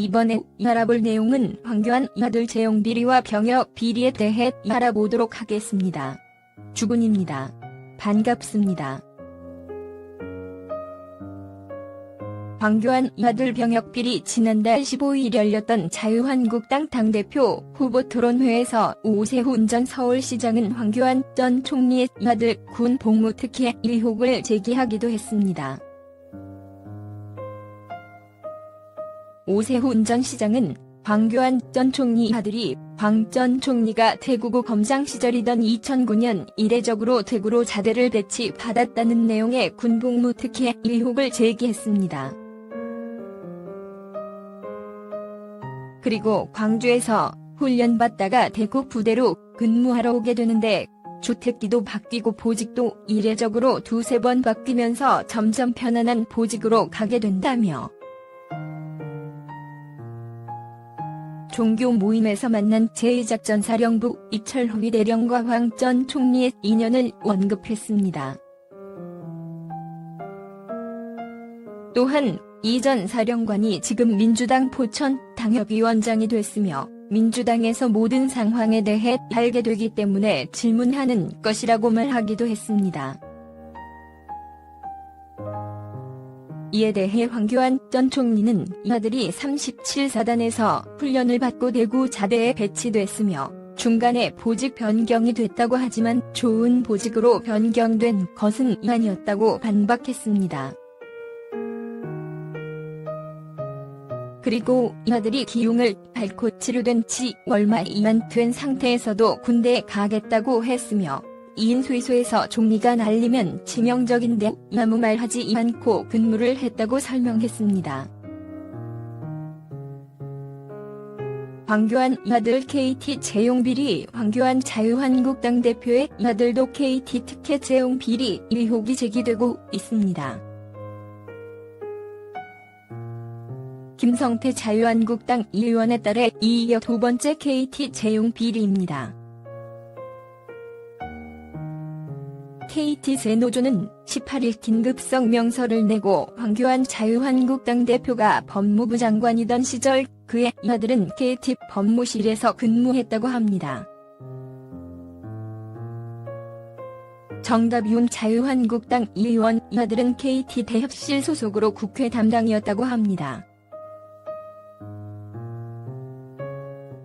이번에 알아볼 내용은 황교안 아들 재용 비리와 병역 비리에 대해 알아보도록 하겠습니다. 주군입니다. 반갑습니다. 황교안 아들 병역 비리 지난달 15일 열렸던 자유한국당 당대표 후보 토론회에서 오세훈 전 서울시장은 황교안 전 총리의 아들 군 복무 특혜 의혹을 제기하기도 했습니다. 오세훈 전 시장은 황교안 전 총리 아들이 황전 총리가 대구고 검장 시절이던 2009년 이례적으로 대구로 자대를 배치받았다는 내용의 군복무 특혜 의혹을 제기했습니다. 그리고 광주에서 훈련받다가 대구 부대로 근무하러 오게 되는데 주택기도 바뀌고 보직도 이례적으로 두세 번 바뀌면서 점점 편안한 보직으로 가게 된다며 종교 모임에서 만난 제2작전사령부 이철호 대령과 황 전 총리의 인연을 언급했습니다. 또한 이 전 사령관이 지금 민주당 포천 당협위원장이 됐으며 민주당에서 모든 상황에 대해 알게 되기 때문에 질문하는 것이라고 말하기도 했습니다. 이에 대해 황교안 전 총리는 이 아들이 37사단에서 훈련을 받고 대구 자대에 배치됐으며 중간에 보직 변경이 됐다고 하지만 좋은 보직으로 변경된 것은 아니었다고 반박했습니다. 그리고 이 아들이 기용을 밟고 치료된 지 얼마 이안 된 상태에서도 군대에 가겠다고 했으며 이인소에서 총리가 날리면 치명적인데 아무 말 하지 않고 근무를 했다고 설명했습니다. 황교안 아들 KT 채용 비리 황교안 자유한국당 대표의 아들도 KT 특혜 채용 비리 의혹이 제기되고 있습니다. 김성태 자유한국당 의원에 따라 이어 두 번째 KT 채용 비리입니다. KT 세노조는 18일 긴급성 명서를 내고 황교안 자유한국당 대표가 법무부 장관이던 시절 그의 아들은 KT 법무실에서 근무했다고 합니다. 정답이운 자유한국당 의원 아들은 KT 대협실 소속으로 국회 담당이었다고 합니다.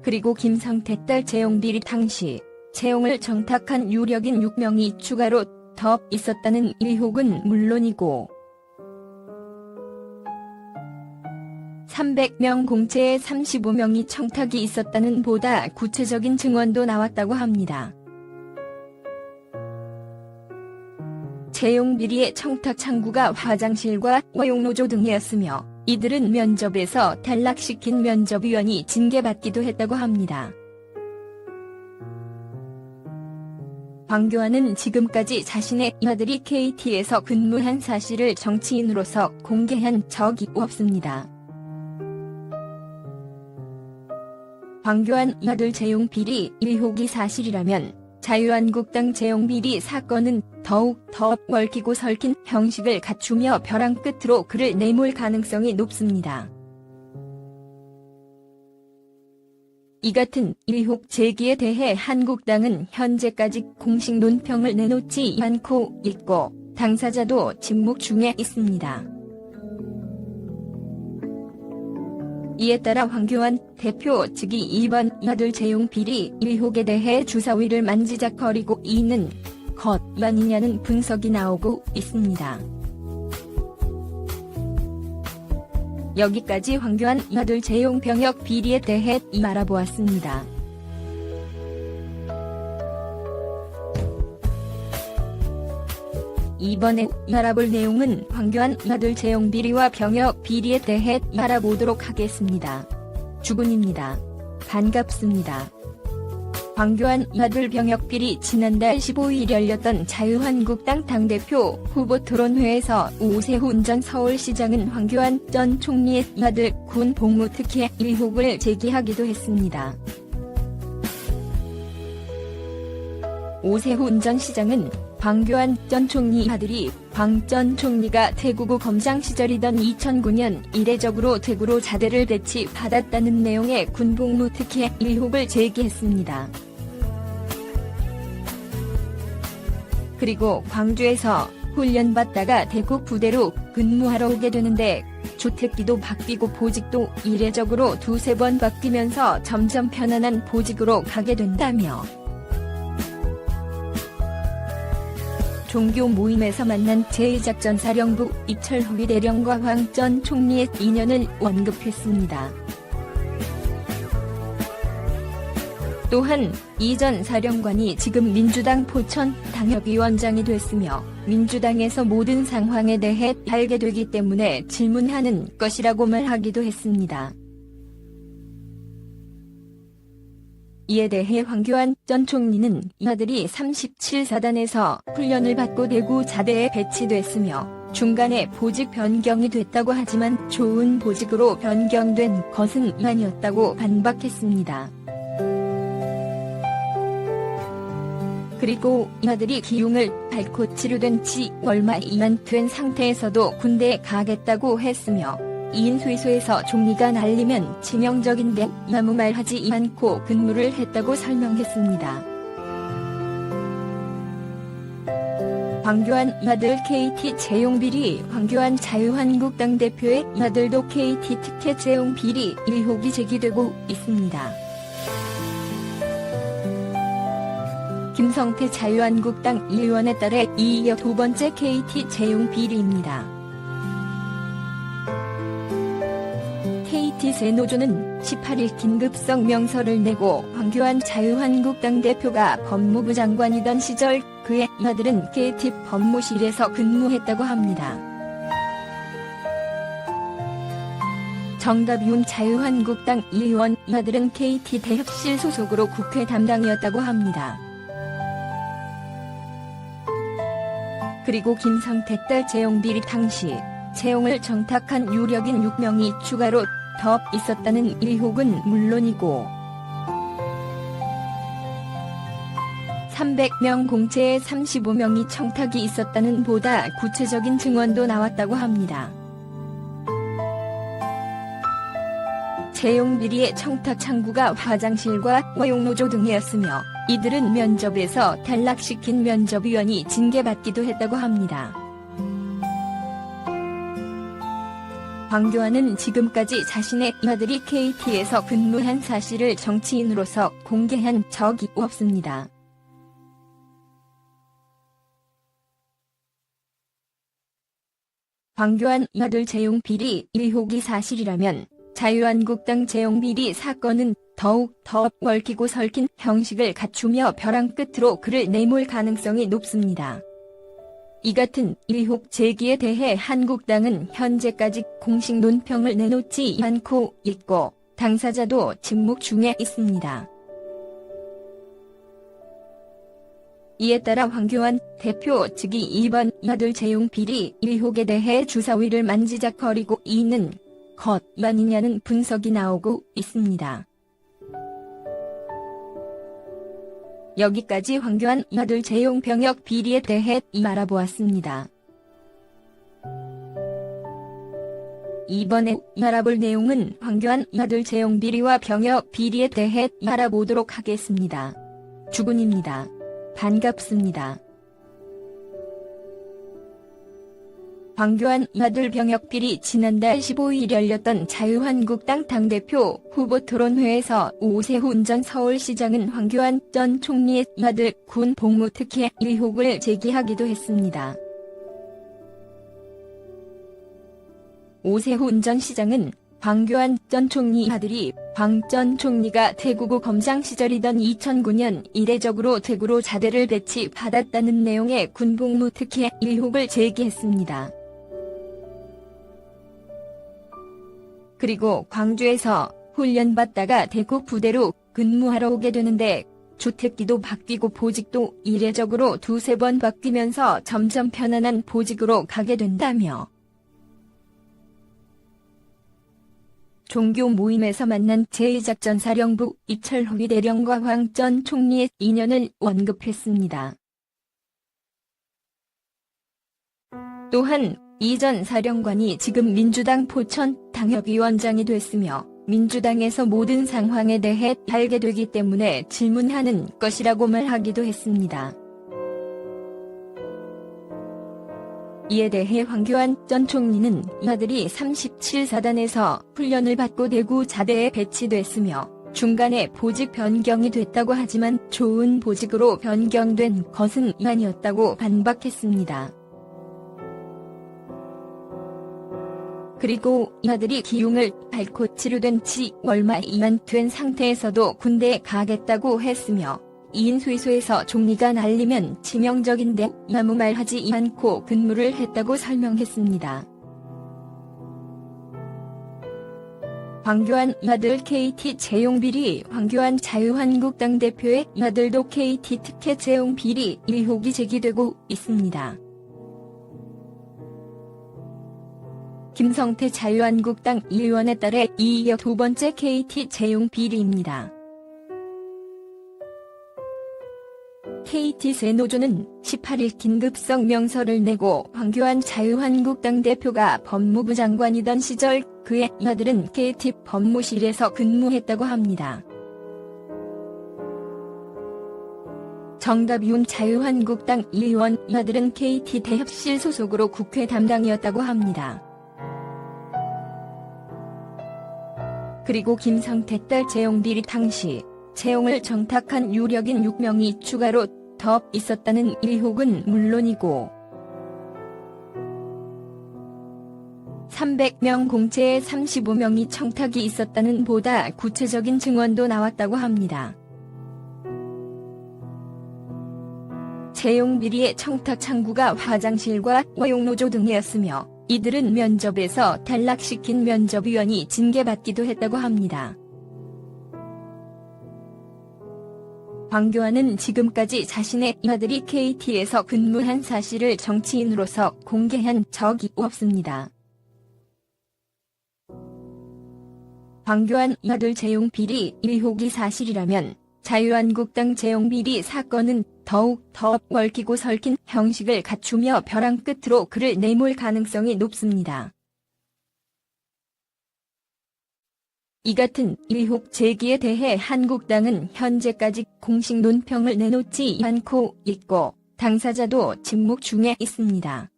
그리고 김성태 딸 재용비리 당시 채용을 정탁한 유력인 6명이 추가로 더 있었다는 의혹은 물론이고 300명 공채에 35명이 청탁이 있었다는 보다 구체적인 증언도 나왔다고 합니다. 채용 비리의 청탁 창구가 화장실과 와용노조 등이었으며 이들은 면접에서 탈락시킨 면접위원이 징계받기도 했다고 합니다. 황교안은 지금까지 자신의 아들이 KT에서 근무한 사실을 정치인으로서 공개한 적이 없습니다. 황교안 아들 재용 비리 의혹이 사실이라면 자유한국당 재용 비리 사건은 더욱 더 얽히고 설킨 형식을 갖추며 벼랑 끝으로 그를 내몰 가능성이 높습니다. 이 같은 의혹 제기에 대해 한국당은 현재까지 공식 논평을 내놓지 않고 있고 당사자도 침묵 중에 있습니다. 이에 따라 황교안 대표 측이 이번 아들 재용 비리 의혹에 대해 주사위를 만지작거리고 있는 것 아니냐는 분석이 나오고 있습니다. 여기까지 황교안 아들 재용 병역 비리에 대해 알아보았습니다. 이번에 알아볼 내용은 황교안 아들 재용 비리와 병역 비리에 대해 알아보도록 하겠습니다. 주군입니다. 반갑습니다. 황교안 아들 병역 비리 지난달 15일 열렸던 자유한국당 당대표 후보 토론회에서 오세훈 전 서울시장은 황교안 전 총리의 아들 군 복무 특혜 의혹을 제기하기도 했습니다. 오세훈 전 시장은 황교안 전 총리 아들이 황전 총리가 대구구 검장 시절이던 2009년 이례적으로 대구로 자대를 배치받았다는 내용의 군복무 특혜 의혹을 제기했습니다. 그리고 광주에서 훈련받다가 대구 부대로 근무하러 오게 되는데 주택기도 바뀌고 보직도 이례적으로 두세 번 바뀌면서 점점 편안한 보직으로 가게 된다며 종교 모임에서 만난 제2작전사령부 이철huy 대령과 황 전 총리의 인연을 언급했습니다. 또한 이 전 사령관이 지금 민주당 포천 당협위원장이 됐으며 민주당에서 모든 상황에 대해 알게 되기 때문에 질문하는 것이라고 말하기도 했습니다. 이에 대해 황교안 전 총리는 이 아들이 37사단에서 훈련을 받고 대구 자대에 배치됐으며 중간에 보직 변경이 됐다고 하지만 좋은 보직으로 변경된 것은 아니었다고 반박했습니다. 그리고 이 아들이 기용을 밟고 치료된 지 얼마 이안 된 상태에서도 군대에 가겠다고 했으며 이 인회소에서 총리가 날리면 치명적인데 아무 말 하지 않고 근무를 했다고 설명했습니다. 황교안 아들 KT 채용 비리 황교안 자유한국당 대표의 아들도 KT 특혜 채용 비리 의혹이 제기되고 있습니다. 김성태 자유한국당 의원에 따라 이어 두 번째 KT 채용 비리입니다. 세 노조는 18일 긴급성 명서를 내고 황교안 자유한국당 대표가 법무부 장관이던 시절 그의 아들은 KT 법무실에서 근무했다고 합니다. 정답윤 자유한국당 의원 아들은 KT 대협실 소속으로 국회 담당이었다고 합니다. 그리고 김성태 딸 재용 비리 당시 채용을 정탁한 유력인 6명이 추가로 더 있었다는 의혹은 물론이고 300명 공채에 35명이 청탁이 있었다는 보다 구체적인 증언도 나왔다고 합니다. 채용 비리의 청탁 창구가 화장실과 와용노조 등이었으며 이들은 면접에서 탈락시킨 면접위원이 징계받기도 했다고 합니다. 황교안은 지금까지 자신의 아들이 KT에서 근무한 사실을 정치인으로서 공개한 적이 없습니다. 황교안 아들 재용 비리 의혹이 사실이라면 자유한국당 재용 비리 사건은 더욱 더 얽히고 설킨 형식을 갖추며 벼랑 끝으로 그를 내몰 가능성이 높습니다. 이 같은 의혹 제기에 대해 한국당은 현재까지 공식 논평을 내놓지 않고 있고 당사자도 침묵 중에 있습니다. 이에 따라 황교안 대표 측이 이번 아들 재용 비리 의혹에 대해 주사위를 만지작거리고 있는 것 아니냐는 분석이 나오고 있습니다. 여기까지 황교안 아들 재용 병역 비리에 대해 알아보았습니다. 이번에 알아볼 내용은 황교안 아들 재용 비리와 병역 비리에 대해 알아보도록 하겠습니다. 주군입니다. 반갑습니다. 황교안 아들 병역비리 지난달 15일 열렸던 자유한국당 당대표 후보 토론회에서 오세훈 전 서울시장은 황교안 전 총리의 아들 군 복무 특혜 의혹을 제기하기도 했습니다. 오세훈 전 시장은 황교안 전 총리 아들이 황 전 총리가 대구구 검장 시절이던 2009년 이례적으로 대구로 자대를 배치받았다는 내용의 군복무 특혜 의혹을 제기했습니다. 그리고 광주에서 훈련받다가 대구 부대로 근무하러 오게 되는데 주택기도 바뀌고 보직도 이례적으로 두세 번 바뀌면서 점점 편안한 보직으로 가게 된다며 종교 모임에서 만난 제2작전사령부 이철호위 대령과 황 전 총리의 인연을 언급했습니다. 또한 이전 사령관이 지금 민주당 포천 당협위원장이 됐으며 민주당에서 모든 상황에 대해 알게 되기 때문에 질문하는 것이라고 말하기도 했습니다. 이에 대해 황교안 전 총리는 이 아들이 37사단에서 훈련을 받고 대구 자대에 배치됐으며 중간에 보직 변경이 됐다고 하지만 좋은 보직으로 변경된 것은 아니었다고 반박했습니다. 그리고 이 아들이 기용을 밟고 치료된 지 얼마 이만 된 상태에서도 군대에 가겠다고 했으며 이인회소에서 총리가 날리면 치명적인데 아무 말 하지 않고 근무를 했다고 설명했습니다. 황교안 아들 KT 채용 비리 황교안 자유한국당 대표의 아들도 KT 특혜 채용 비리 의혹이 제기되고 있습니다. 김성태 자유한국당 의원에 따라 이어 두 번째 KT 채용 비리입니다. KT 세노조는 18일 긴급성 명서를 내고 황교안 자유한국당 대표가 법무부 장관이던 시절 그의 아들은 KT 법무실에서 근무했다고 합니다. 정답윤 자유한국당 의원 아들은 KT 대협실 소속으로 국회 담당이었다고 합니다. 그리고 김성태 딸 재용비리 당시 채용을 정탁한 유력인 6명이 추가로 더 있었다는 의혹은 물론이고 300명 공채에 35명이 청탁이 있었다는 보다 구체적인 증언도 나왔다고 합니다. 채용 비리의 청탁 창구가 화장실과 와용노조 등이었으며 이들은 면접에서 탈락시킨 면접위원이 징계받기도 했다고 합니다. 황교안은 지금까지 자신의 아들이 KT에서 근무한 사실을 정치인으로서 공개한 적이 없습니다. 황교안 아들 재용 비리 의혹이 사실이라면 자유한국당 재용 비리 사건은 더욱 더 얽히고 설킨 형식을 갖추며 벼랑 끝으로 그를 내몰 가능성이 높습니다. 이 같은 의혹 제기에 대해 한국당은 현재까지 공식 논평을 내놓지 않고 있고 당사자도 침묵 중에 있습니다.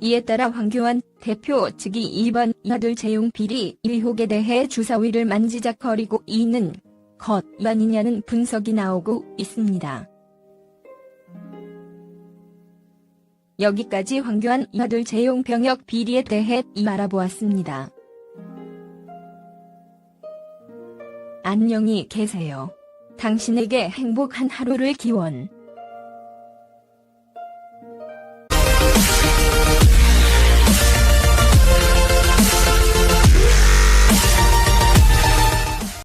이에 따라 황교안 대표 측이 이번 아들 재용 비리 의혹에 대해 주사위를 만지작거리고 있는 것 아니냐는 분석이 나오고 있습니다. 여기까지 황교안 아들 재용 병역 비리에 대해 알아보았습니다. 안녕히 계세요. 당신에게 행복한 하루를 기원.